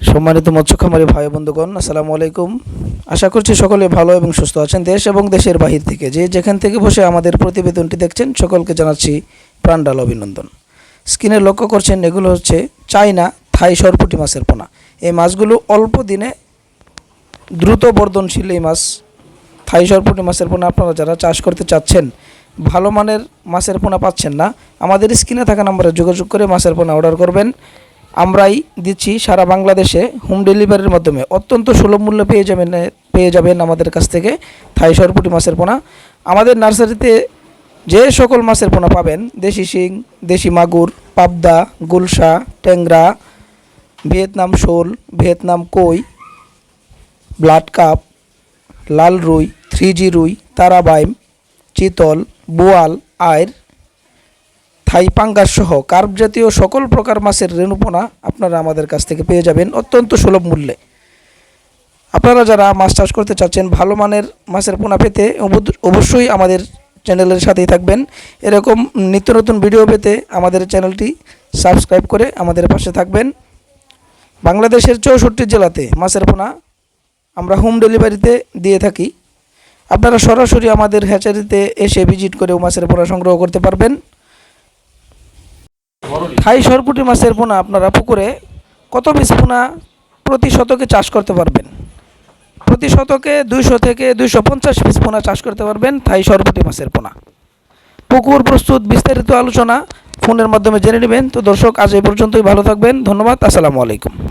সম্মানিত মৎস্য খামারি ভাই বন্ধুগণ, আসসালামু আলাইকুম। আশা করছি সকলে ভালো এবং সুস্থ আছেন দেশ এবং দেশের বাহির থেকে। যে যেখান থেকে বসে আমাদের প্রতিবেদনটি দেখছেন, সকলকে জানাচ্ছি প্রাণডাল অভিনন্দন। স্ক্রিনে লক্ষ্য করছেন, এগুলো হচ্ছে চাইনা থাই সরপুটি মাছের পোনা। এই মাছগুলো অল্প দিনে দ্রুত বর্ধনশীল এই মাছ, থাই সরপুটি মাছের পোনা আপনারা যারা চাষ করতে চাচ্ছেন, ভালো মানের মাছের পোনা পাচ্ছেন না, আমাদের স্ক্রিনে থাকা নম্বরে যোগাযোগ করে মাছের পোনা অর্ডার করবেন। আমরাই দিচ্ছি সারা বাংলাদেশে হোম ডেলিভারির মাধ্যমে। অত্যন্ত সুলভ মূল্যে পেয়ে যাবেন পেয়ে যাবেন আমাদের কাছ থেকে থাই সরপুটি মাছের পোনা। আমাদের নার্সারিতে যে সকল মাছের পোনা পাবেন, দেশি শিং, দেশি মাগুর, পাবদা, গুলশা, ট্যাংরা, ভিয়েতনাম শোল, ভিয়েতনাম কই, ব্লাড কাপ, লাল রুই থ্রি জি রুই, তারাবাইম, চিতল, বোয়াল আয়ের থাই পাঙ্গাস সহ কার্প জাতীয় সকল প্রকার মাছের রেণুপোনা আপনারা আমাদের কাছ থেকে পেয়ে যাবেন অত্যন্ত সুলভ মূল্যে। আপনারা যারা মাছ চাষ করতে চাচ্ছেন, ভালো মানের মাছের পোনা পেতে অবশ্যই আমাদের চ্যানেলের সাথেই থাকবেন। এরকম নিত্য নতুন ভিডিও পেতে আমাদের চ্যানেলটি সাবস্ক্রাইব করে আমাদের পাশে থাকবেন। বাংলাদেশের চৌষট্টি জেলাতে মাছের পোনা আমরা হোম ডেলিভারিতে দিয়ে থাকি। আপনারা সরাসরি আমাদের হ্যাচারিতে এসে ভিজিট করেও মাছের পোনা সংগ্রহ করতে পারবেন। থাই সরপুটি মাছের পোনা আপনারা পুকুরে কত পিস পোনা প্রতি শতকে চাষ করতে পারবেন? প্রতি শতকে দুইশো থেকে দুইশো পঞ্চাশ পিস পোনা চাষ করতে পারবেন থাই সরপুটি মাছের পোনা। পুকুর প্রস্তুত বিস্তারিত আলোচনা ফোনের মাধ্যমে জেনে নেবেন। তো দর্শক, আজ এই পর্যন্তই। ভালো থাকবেন। ধন্যবাদ। আসসালামু আলাইকুম।